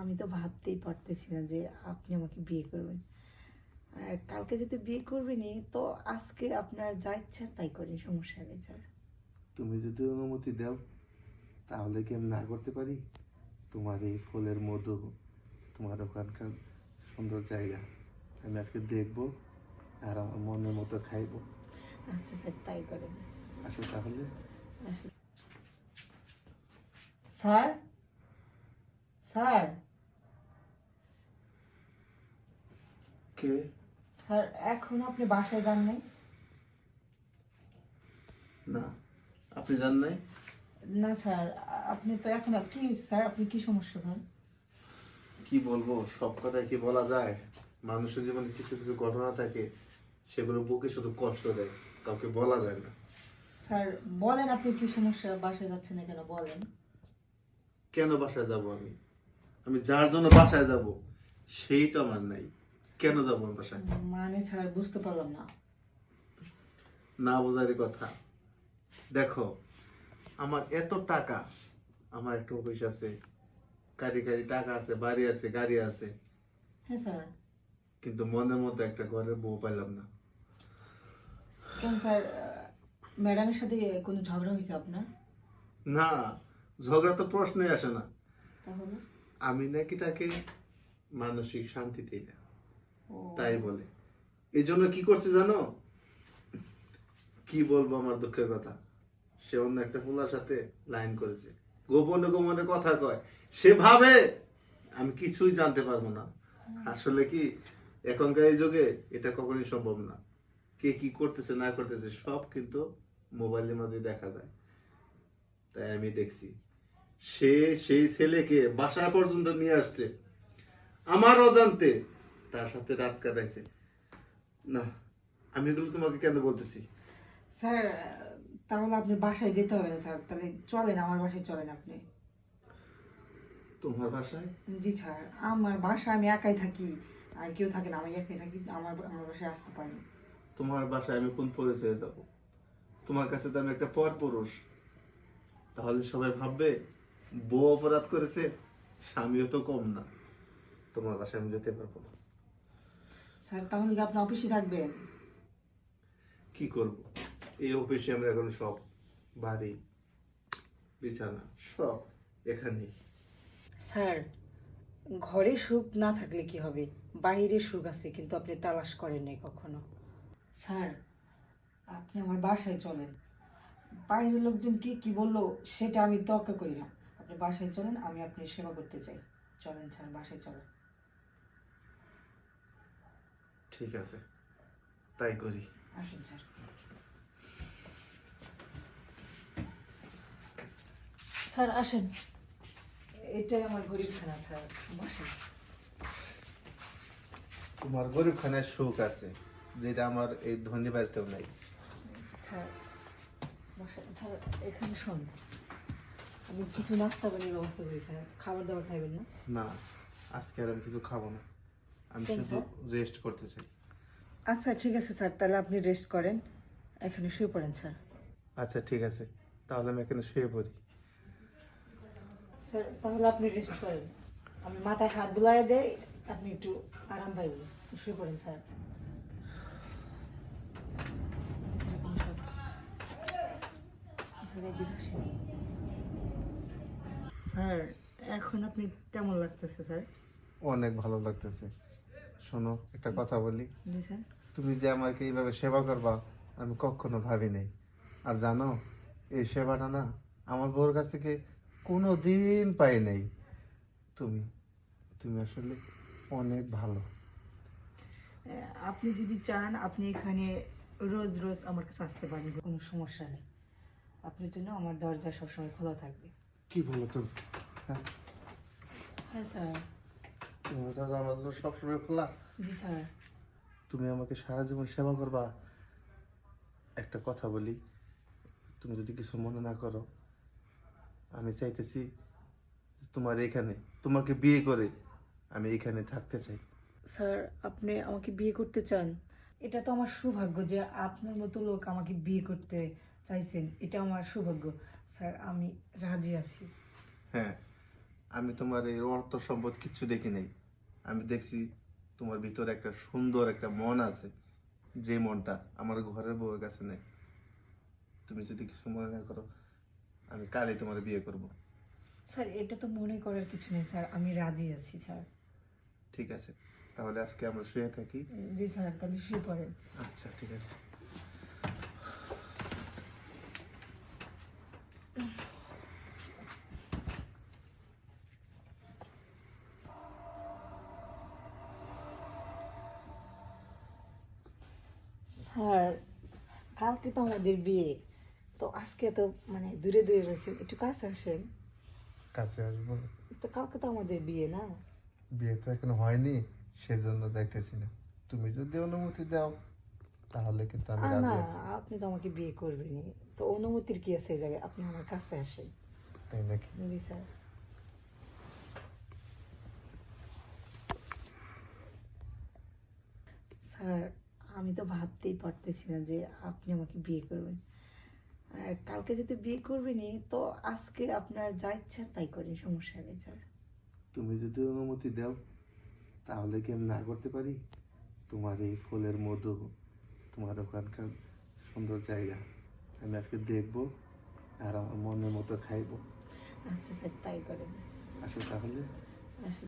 আমি তো ভাবতেই পারতেছি না যে আপনি আমাকে বিয়ে করবেন। আর কালকে যদি বিয়ে করবেনই তো আজকে আপনার যা ইচ্ছা তাই করেন সমস্যা নেই স্যার। তুমি যদি অনুমতি দাও তাহলে কি আমি না করতে পারি? তোমার এই ফুলের মধু তোমার ওখানকার সুন্দর জায়গা আমি আজকে দেখব আর আমার মনের মতো খাইবো। আচ্ছা স্যার তাই করেন। আসো তাহলে। স্যার? স্যার? কে স্যার এখন আপনি বাসায় যান নাই? না। আপনি জান নাই? না স্যার আপনি তো এখন কি হয়েছে স্যার আপনি কি সমস্যা স্যার কি বলব সব কথাই কি বলা যায়? মানুষের জীবনে কিছু কিছু ঘটনা থাকে সেগুলো বুকে শুধু কষ্ট দেয় কাউকে বলা যায় না। স্যার বলেন আপনি কি সমস্যা বাসায় যাচ্ছেন না কেন বলেন। কেন বাসায় যাব আমি? আমি যার জন্য বাসায় যাব সেই তো আমার নাই। কেন যাব আমি বাসায়? মানে স্যার বুঝতে পারলাম না। না বোঝারই কথা। দেখো আমার এত টাকা আমার একটা অফিস আছে কারি কারি টাকা আছে বাড়ি আছে গাড়ি আছে। হ্যাঁ স্যার। কিন্তু মনের মধ্যে একটা ঘরের বউ পাইলাম না। কেন স্যার ম্যাডামের সাথে কোনো ঝগড়া হয়েছে আপনার? না ঝগড়া তো প্রশ্নই আসে না। তাহলে? আমি নাকি তাকে মানসিক শান্তি দিই না। তাই বলে। এই জন্য কি করছে জানো? কি বলব আমার দুঃখের কথা? সে অন্য একটা পোলার সাথে লাইন করেছে। গোপনে গোপনে কথা কয়। সে ভাবে, আমি কিছুই জানতে পারব না। আসলে কি, এখনকার এই যুগে এটা কখনোই সম্ভব না। কে কি করতেছে, না করতেছে, সব কিন্তু মোবাইলের মাঝে দেখা যায়। তাই আমি দেখছি। সে, সেই ছেলেকে বাসা পর্যন্ত নিয়ে আসছে। আমার অজান্তে তার সাথে রাত কাটাইছে। না আমি এগুলো তোমাকে কেন বলতেছি? স্যার তাহলে আপনি বাসায় যেতে হবে না স্যার। তাহলে চলেন আমার বাসায় চলেন আপনি। তোমার বাসায়? জি স্যার। আমার বাসায় আমি একাই থাকি আর কেউ থাকে না আমি একাই থাকি আমার আমার বাসায় আসতে পারি। তোমার বাসায় আমি কোন পরিচয়ে যাব? তোমার কাছে তো আমি একটা পর পুরুষ। তাহলে সবাই ভাববে বউ অপরাধ করেছে স্বামীও তো কম না। তোমার বাসায় আমি যেতে পারব না। স্যার তাহলে কি আপনি অফিসে থাকবেন? কি করব? এই অফিসে আমরা এখন সব বাড়ি বিছানা সব এখানেই স্যার ঘরে সুখ না থাকলে কি হবে? বাইরে সুখ আছে কিন্তু আপনি তালাশ করেন নাই কখনো। স্যার আপনি আমার বাসায় চলেন। বাইরের লোকজন কি কি বলল সেটা আমি তর্ক করি না। আপনি বাসায় চলেন আমি আপনার সেবা করতে চাই। চলেন স্যার বাসায় চলেন। ঠিক আছে। তাই করি। আসুন স্যার। স্যার আসেন। এটাই আমার গরিবখানা স্যার। বসেন। তোমার গরিবখানার সুখ আছে যেটা আমার এই ধনী বাড়িতেও নাই। স্যার বসেন। স্যার এখানে শোন। আমি কিছু নাস্তা বানিয়ে ব্যবস্থা করি স্যার। খাবার দাবার খাইবেন না? না আজকে আর আমি কিছু খাব না। আমি শুধু রেস্ট করতে চাই। আচ্ছা ঠিক আছে স্যার। তাহলে আপনি রেস্ট করেন। এখানে শুয়ে পড়েন স্যার। আচ্ছা ঠিক আছে। তাহলে আমি এখানে শুয়ে পড়ি। স্যার তাহলে আপনি রেস্ট করেন। আমি মাথায় হাত বুলাই দেই আপনি একটু আরাম পাইবেন। শুয়ে পড়েন স্যার। স্যার, স্যার এখন আপনি কেমন লাগতেছে স্যার? অনেক ভালো লাগতেছে। শোনো একটা কথা বলি। তুমি যে আমাকে এইভাবে সেবা করবা আমি কখনো ভাবি নাই আর জানো এই সেবাটা না আমার বউর কাছ থেকে কোনো দিন পাই নাই। তুমি তুমি আসলে অনেক ভালো। আপনি যদি চান আপনি এখানে রোজ রোজ আমার কাছে আসতে পারেন কোনো সমস্যা নেই। আপনার জন্য আমার দরজা সবসময় খোলা থাকবে। কি বলো তুমি? হ্যাঁ। হ্যাঁ স্যার। সবসময় খোলা। জি স্যার। তুমি আমাকে সারা জীবন সেবা করবা। একটা কথা বলি তুমি যদি কিছু মনে না করো আমি চাইতেছি তোমার এখানে তোমাকে বিয়ে করে আমি এখানে থাকতে চাই। স্যার আপনি আমাকে বিয়ে করতে চান এটা তো আমার সৌভাগ্য যে আপনার মতো লোক আমাকে বিয়ে করতে চাইছেন এটা আমার সৌভাগ্য। স্যার আমি রাজি আছি। হ্যাঁ আমি তোমার এই অর্থ সম্পদ কিছু দেখি নাই। আমি দেখছি তোমার ভিতরে একটা সুন্দর একটা মন আছে। যে মনটা আমার ঘরের বউয়ের কাছে নেই। তুমি যদি কিছু মনে না করো আমি কালই তোমার বিয়ে করব। স্যার এটা তো মনে করার কিছু নেই স্যার। আমি রাজি আছি স্যার। ঠিক আছে। তাহলে আজকে আমরা শুয়ে থাকি। জি স্যার তাহলে শুয়ে পড়েন। আচ্ছা ঠিক আছে। স্যার কালকে তো আমাদের বিয়ে। তো আজকে তো মানে দূরে দূরে রয়েছে একটু কাছে আসেন। কাছে আসব। তো কালকে তো আমাদের বিয়ে না? বিয়ে তো এখনও হয়নি সেজন্য যাইতেছি না। তুমি যদি অনুমতি দাও তাহলে কিন্তু আমি আর রাজি না আছি। আপনি তো আমাকে বিয়ে করবেনই। তো অনুমতির কি আছে এই জায়গায়? আপনি আমার কাছে আসেন। তাই নাকি? জি স্যার। স্যার আমি তো ভাবতেই পারতেছি না যে আপনি আমাকে বিয়ে করবেন। আর কালকে যদি বিয়ে করবেনই তো আজকে আপনার যা ইচ্ছা তাই করেন সমস্যা নেই স্যার। তুমি যদি অনুমতি দাও তাহলে কি আমি না করতে পারি? তোমার এই ফুলের মধু তোমার ওখানকার সুন্দর জায়গা আমি আজকে দেখব আর আমার মনের মতো খাইবো। আচ্ছা স্যার তাই করেন। আসো তাহলে।